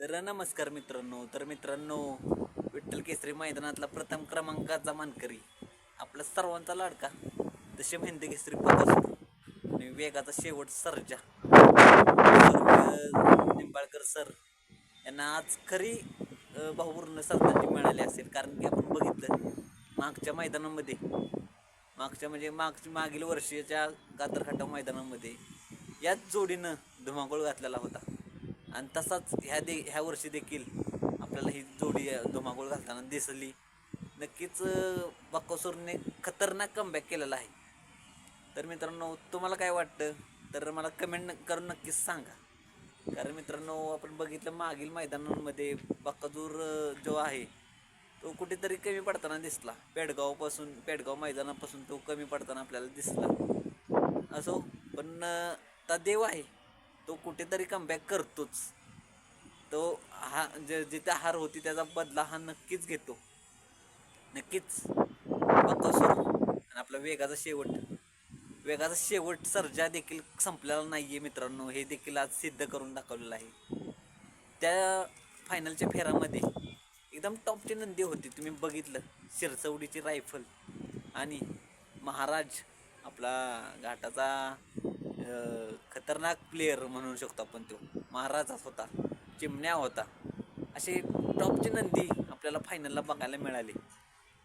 तर नमस्कार मित्रांनो तर मित्रांनो विठ्ठल केसरी मैदानातला प्रथम क्रमांकाचा मानकरी आपला सर्वांचा लाडका तसे हिंद केसरी पकासूर आणि वेगाचा शेवट सरजा. निंबाळकर सर यांना आज खरी भावपूर्ण श्रद्धांजली मिळाली असेल. कारण की आपण बघितलं मागच्या मैदानामध्ये मागच्या म्हणजे मागच्या मागील वर्षीच्या गातरखाटा मैदानामध्ये याच जोडीनं धुमाकूळ घातलेला होता. आणि तसाच ह्या दे ह्या वर्षी देखील आपल्याला ही जोडी अ, धुमाकूळ घालताना दिसली. नक्कीच अ, बक्कासूरने खतरनाक कमबॅक केलेला आहे. तर मित्रांनो तुम्हाला काय वाटतं? तर मला कमेंट करून नक्कीच सांगा. कारण मित्रांनो आपण बघितलं मागील मैदानांमध्ये बक्काजूर जो आहे तो कुठेतरी कमी पडताना दिसला. पेडगावपासून पेडगाव मैदानापासून तो कमी पडताना आपल्याला दिसला. असो पण ता देव आहे. तो कुठेतरी कमबॅक करतोच. तो हा जे जिथे हार होती त्याचा बदला हा नक्कीच घेतो. नक्कीच. आणि आपला वेगाचा शेवट. वेगाचा शेवट सर्जा देखील संपलेला नाही आहे मित्रांनो. हे देखील आज सिद्ध करून दाखवलेलं आहे. त्या फायनलच्या फेरामध्ये एकदम टॉपची नंदी होती. तुम्ही बघितलं. शिरसवडीची रायफल आणि महाराज आपला घाटाचा खतरनाक प्लेअर म्हणू शकतो आपण तो. महाराजाच होता चिमण्या होता. असे टॉपची नंदी आपल्याला फायनलला बघायला मिळाली.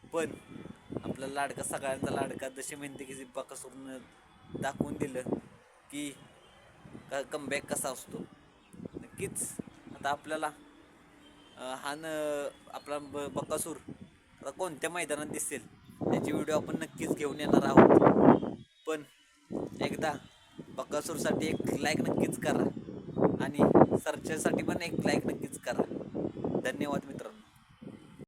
पण आपला लाडका सगळ्यांचा लाडका दशम की बकासूरनं दाखवून दिलं की का कमबॅक कसा असतो. नक्कीच आता आपल्याला हा न आपला ब बकासूर आता कोणत्या मैदानात दिसेल त्याची व्हिडिओ आपण नक्कीच घेऊन येणार आहोत. पण एकदा बकासूरसाठी एक लाईक नक्कीच करा. आणि सर्चसाठी पण एक लाईक नक्कीच करा. धन्यवाद मित्रांनो.